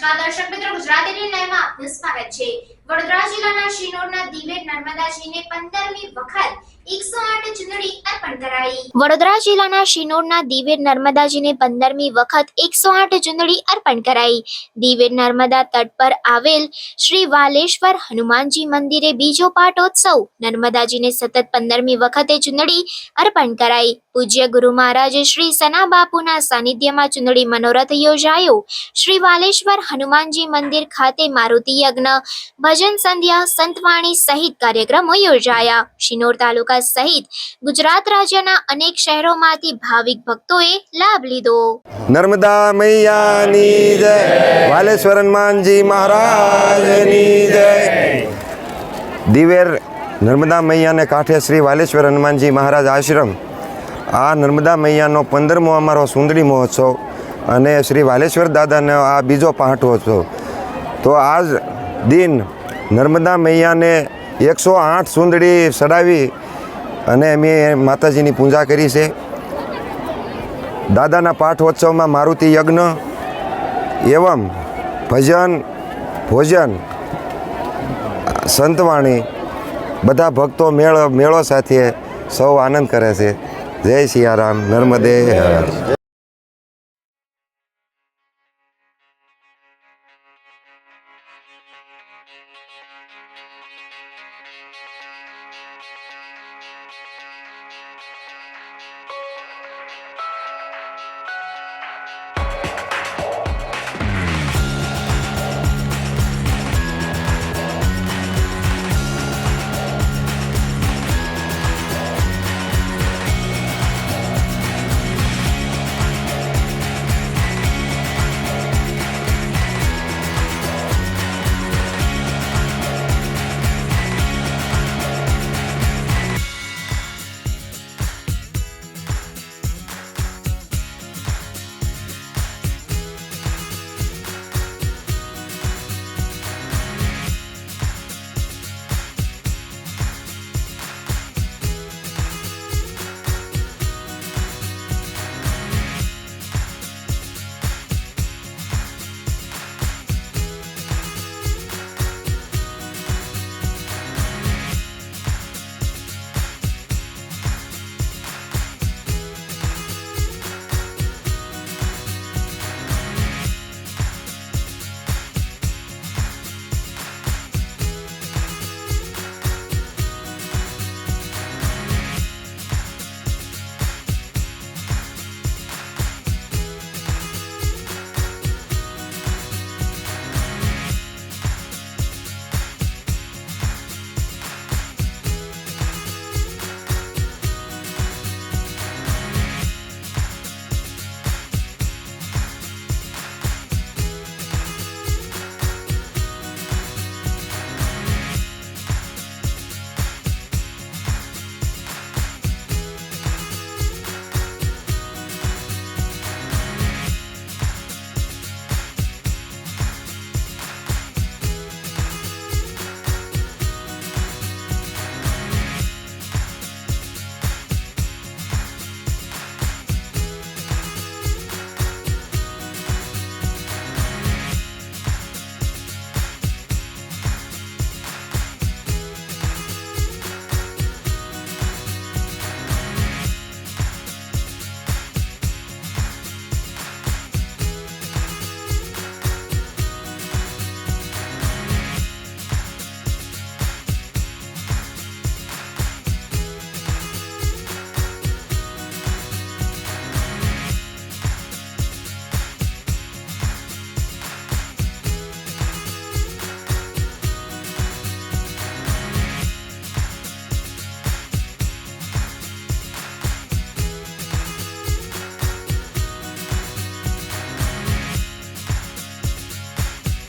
નમસ્કાર દર્શક મિત્રો ગુજરાતી નિર્ણયમાં આપનું સ્વાગત છે. વડોદરા જિલ્લાના શિનોરના દિવેટ નર્મદાજીને પંદરમી વખત વડોદરા જિલ્લાના શિનોરના દિવેર નર્મદાજીને પંદરમી વખત એકસો આઠ ચુંદડી અર્પણ કરાઈ. દિવેર નર્મદા તટ પર આવેલ શ્રી વાલેશ્વર હનુમાનજી મંદિરે બીજો પાટોત્સવ નર્મદાજીને સતત પંદરમી વખતે ચુંદડી અર્પણ કરાઈ. પૂજ્ય ગુરુ મહારાજ શ્રી સના બાપુના સાનિધ્યમાં ચુંદડી મનોરથ યોજાયો. શ્રી વાલેશ્વર હનુમાનજી મંદિર ખાતે મારુતિ યજ્ઞ, ભજન સંધ્યા સંતવાણી સહિત કાર્યક્રમો યોજાયા. શિનોર તાલુકા સહિત ગુજરાત રાજ્યના અનેક શહેરોમાંથી ભાવિક ભક્તોએ લાભ લીધો. નર્મદા મૈયાની જય. વાલેશ્વર હનુમાનજી મહારાજની જય. દિવેર નર્મદા મૈયાને કાંઠે શ્રી વાલેશ્વર હનુમાનજી મહારાજ આશ્રમ. આ નર્મદા મૈયાનો પંદરમો અમારો સુંદરી મહોત્સવ અને શ્રી વાલેશ્વર દાદાનો આ બીજો પાઠોત્સવ તો આજ દિન નર્મદા મૈયાને એકસો આઠ સુંદડી ચડાવી અને મેં માતાજીની પૂજા કરી છે. દાદાના પાઠોત્સવમાં મારુતિ યજ્ઞ એવમ ભજન, ભોજન, સંતવાણી, બધા ભક્તો મેળો મેળો સાથે સૌ આનંદ કરે છે. જય સિયારામ, નર્મદે